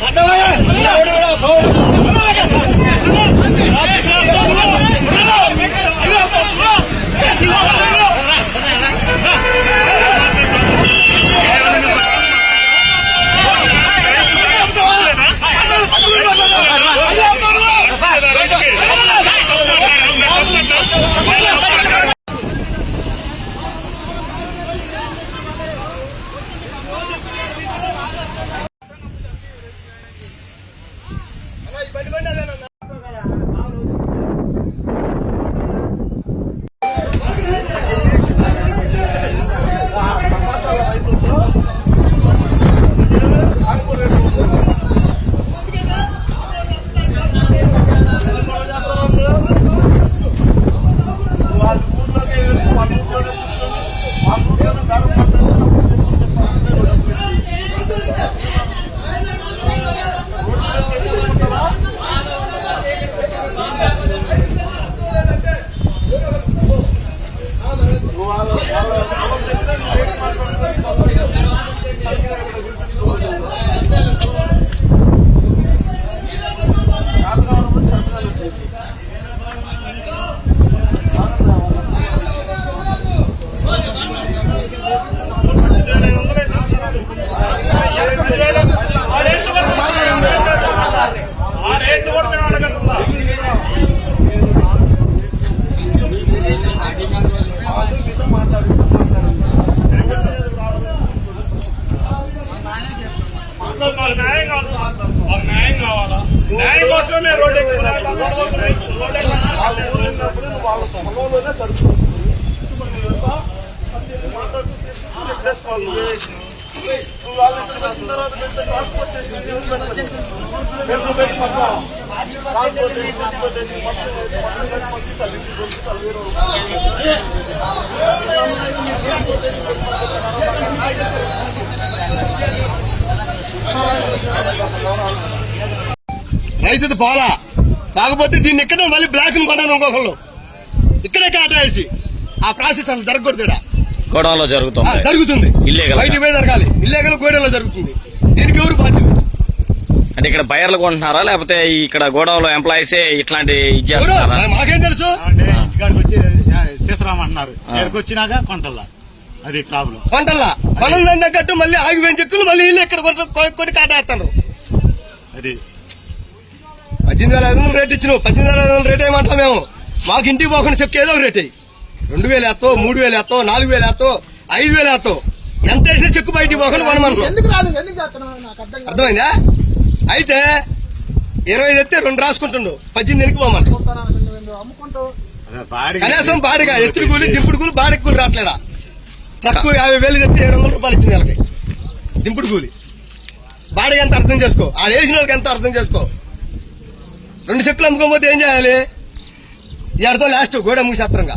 Anda bayar! मतलब महँगा और महँगा वाला। महँगा में रोड ట్రాన్స్పోర్టేషన్ రైతుది పోలా. కాకపోతే దీన్ని ఇక్కడే మళ్ళీ బ్లాక్ని కొన్నాను ఇంకొకళ్ళు ఇక్కడే కేటాయించి ఆ ప్రాసెస్ అసలు జరగకూడదు ఆ, జరుగుతుంది. జరుగుతుంది గా. బయటికి పోయి జరగాలి. ఇల్లేగల్ గోడెలో జరుగుతుంది. దీనికి ఎవరు బాధ్యత? అంటే ఇక్కడ బయర్లు కొంటున్నారా? లేకపోతే ఇక్కడ గోడౌన్లో ఎంప్లాయీసే ఇట్లాంటి ఇది ఎవరు? చేస్తున్నారా? మాకేం తెలుసు? అంటే ఇంటికాడికి వచ్చి తీసుకురామంటున్నారు. ఇక్కడికి వచ్చినాక కొంటల్లా. అది ప్రాబ్లం. పంటల్లా? పనులు తగ్గట్టు మళ్ళీ ఆగిపోయిన చెక్కులు మళ్ళీ ఇల్లు ఇక్కడ కొట్టి- కొ- కొట్టి కాటేస్తారు అది. పద్దెనిమిది వేల ఐదు వందలు రేట్ ఇచ్చినావు. పద్దెనిమిది వేల ఐదు వందలు రేట్ ఏమంటాం మేము? మాకు ఇంటికి పోకుండా చెక్కు ఏదో ఒక రేట్. అయ్యి రెండు వేలు ఎత్తో మూడు వేలు ఎత్తో నాలుగు వేలు ఎత్తో ఐదు వేలు ఎత్తో ఎంత వేసినా చెక్కు బయటికి పోకుండా కాదు. అర్థమైందా? అయితే ఇరవై ఐదు ఎత్తే రెండు రాసుకుంటుండు. పద్దెనిమిది ఎనికి పోమంట కనీసం బాడిగా ఎత్తుడు కూలి దింపుడు కూలి బాడికి కూలి రావట్లేడా ట్రక్కు యాభై వేలు తెచ్చి ఏడు వందల రూపాయలు ఇచ్చింది వాళ్ళకి. దింపుడు కూలి. బాడిగ ఎంత అర్థం చేసుకో? ఆ వేసిన వాళ్ళకి ఎంత అర్థం చేసుకో? రెండు చెట్లు అమ్ముకోకపోతే ఏం చేయాలి? ఎడతో లాస్ట్ గోడ మూసేత్రంగా